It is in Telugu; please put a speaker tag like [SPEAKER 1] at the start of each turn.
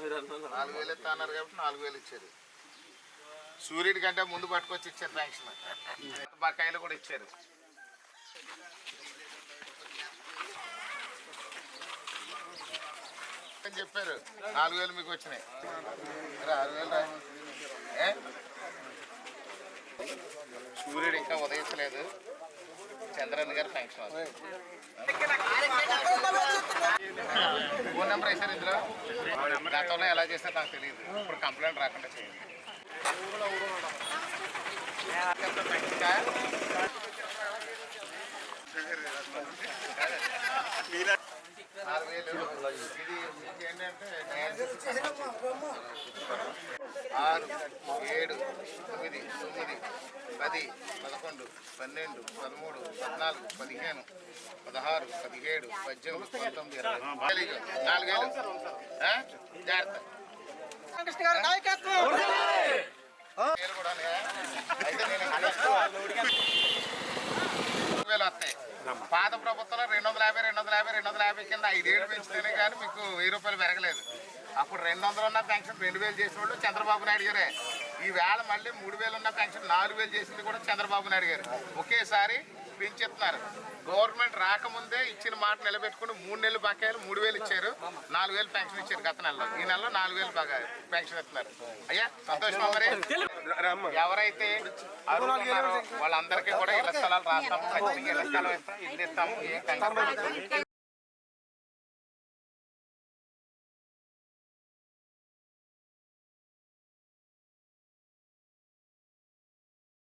[SPEAKER 1] నాలుగు వేలు ఎత్తా అన్నారు కాబట్టి నాలుగు వేలు ఇచ్చారు. సూర్యుడి కంటే ముందు పట్టుకొచ్చి ఇచ్చారు పెన్షన్ బకాయిలు కూడా ఇచ్చారు. అని చెప్పారు? నాలుగు వేలు మీకు వచ్చినాయి. ఆరు వేలు సూర్యుడు ఇంకా ఉదయించలేదు. చంద్రన్ గారు ఫంక్షన్ హాల్. ఫోన్ నెంబర్ ఇందులో గతంలో ఎలా చేస్తే నాకు తెలియదు ఇప్పుడు కంప్లైంట్ రాకుండా చేయండి ఆరు ఏడు తొమ్మిది తొమ్మిది పది పదకొండు పన్నెండు పదమూడు పద్నాలుగు పదిహేను పదహారు పదిహేడు పద్దెనిమిది పంతొమ్మిది ఇరవై. నాలుగు నాలుగేళ్ళు? జాగ్రత్త. వేలు వస్తాయి పాత ప్రభుత్వంలో రెండు వందల యాభై రెండు వందల యాభై రెండు వందల యాభై కింద ఐదేళ్ళు పెంచితేనే కానీ మీకు వెయ్యి రూపాయలు పెరగలేదు. అప్పుడు రెండు వందలు ఉన్న పెన్షన్ రెండు వేలు చేసిన వాళ్ళు చంద్రబాబు నాయుడు గారే. ఈ వేళ మళ్ళీ మూడు వేలు ఉన్న పెన్షన్ నాలుగు వేలు చేసింది కూడా చంద్రబాబు నాయుడు గారు. ఒకేసారి పెంచెత్తున్నారు గవర్నమెంట్ రాకముందే ఇచ్చిన మాట నిలబెట్టుకుని మూడు నెలలు బకాయిలు మూడు వేలు ఇచ్చారు. నాలుగు వేలు పెన్షన్ ఇచ్చారు గత నెలలో. ఈ నెలలో నాలుగు వేలు బాగా పెన్షన్ ఇస్తున్నారు. అయ్యా సంతోషమా మరి? ఎవరైతే వాళ్ళందరికీ కూడా ఇళ్ళ స్థలాలు రాస్తాము ఖచ్చితంగా ఇళ్ళ స్థలం ఇల్లు ఇస్తాము.